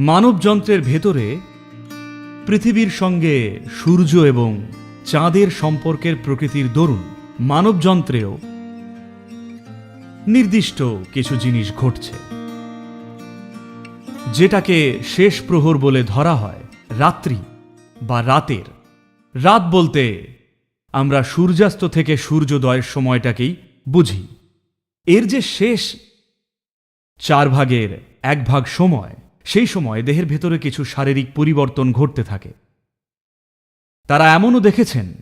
মানবযন্ত্রের ভেতরে পৃথিবীর সঙ্গে সূর্য এবং চাঁদের সম্পর্কের প্রকৃতির দরুন মানবযন্ত্রেও নির্দিষ্ট কিছু জিনিস ঘটছে। যেটাকে শেষ প্রহর বলে ধরা হয়, রাত্রি বা রাতের। রাত বলতে আমরা সূর্যাস্ত থেকে সূর্যোদয়ের সময়টাকেই বুঝি। এর যে শেষ চার ভাগের এক ভাগ সময় সেই সময় দেহের ভেতরে কিছু শারীরিক পরিবর্তন ঘটতে থাকে। তারা এমনও দেখেছেন,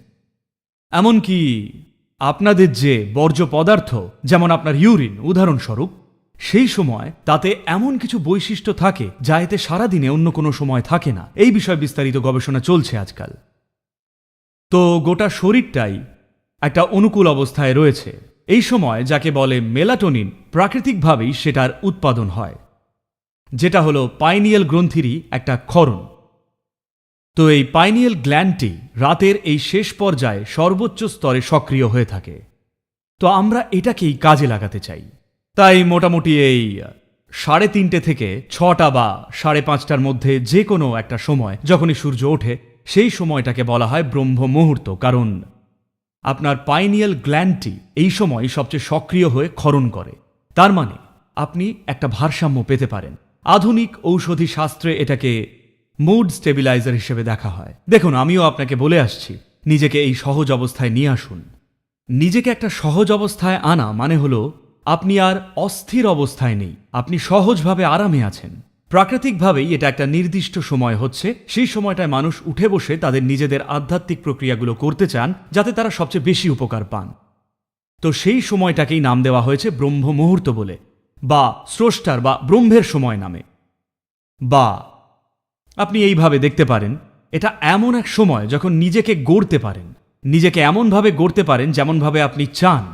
এমনকি আপনাদের যে বর্জ্য পদার্থ, যেমন আপনার ইউরিন, উদাহরণস্বরূপ, সেই সময় তাতে এমন কিছু বৈশিষ্ট্য থাকে যা এতে সারাদিনে অন্য কোনো সময় থাকে না। এই বিষয়ে বিস্তারিত গবেষণা চলছে আজকাল। তো গোটা শরীরটাই একটা অনুকূল অবস্থায় রয়েছে। এই সময় যাকে বলে মেলাটোনিন, প্রাকৃতিকভাবেই সেটার উৎপাদন হয়। যেটা হলো পাইনিয়াল গ্রন্থিরই একটা ক্ষরণ তো এই পাইনিয়াল গ্ল্যান্ডটি রাতের এই শেষ পর্যায়ে সর্বোচ্চ স্তরে সক্রিয় হয়ে থাকে। তো আমরা এটাকেই কাজে লাগাতে চাই। তাই মোটামুটি এই সাড়ে তিনটে থেকে ছটা বা সাড়ে পাঁচটার মধ্যে যে কোনো একটা সময়, যখনই সূর্য ওঠে, সেই সময়টাকে বলা হয় ব্রহ্ম মুহূর্ত। কারণ আপনার পাইনিয়াল গ্ল্যান্ডটি এই সময় সবচেয়ে সক্রিয় হয়ে ক্ষরণ করে। তার মানে আপনি একটা ভারসাম্য পেতে পারেন। আধুনিক ঔষধি শাস্ত্রে এটাকে মুড স্টেবিলাইজার হিসেবে দেখা হয়। দেখুন, আমিও আপনাকে বলে আসছি, নিজেকে এই সহজ অবস্থায় নিয়ে আসুন। নিজেকে একটা সহজ অবস্থায় আনা মানে হলো, আপনি আর অস্থির অবস্থায় নেই, আপনি সহজভাবে আরামে আছেন। প্রাকৃতিকভাবেই এটা একটা নির্দিষ্ট সময় হচ্ছে, সেই সময়টায় মানুষ উঠে বসে তাদের নিজেদের আধ্যাত্মিক প্রক্রিয়াগুলো করতে চান, যাতে তারা সবচেয়ে বেশি উপকার পান। তো সেই সময়টাকেই নাম দেওয়া হয়েছে ব্রহ্ম মুহূর্ত বলে। বা স্রষ্টার বা ব্রহ্মের সময় নামে। বা, আপনি এইভাবে দেখতে পারেন, এটা এমন এক সময় যখন নিজেকে গড়তে পারেন, নিজেকে এমনভাবে গড়তে পারেন যেমনভাবে আপনি চান।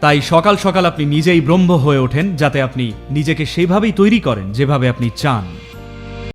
তাই সকাল সকাল আপনি নিজেই ব্রহ্ম হয়ে ওঠেন যাতে আপনি নিজেকে সেইভাবেই তৈরি করেন যেভাবে আপনি চান।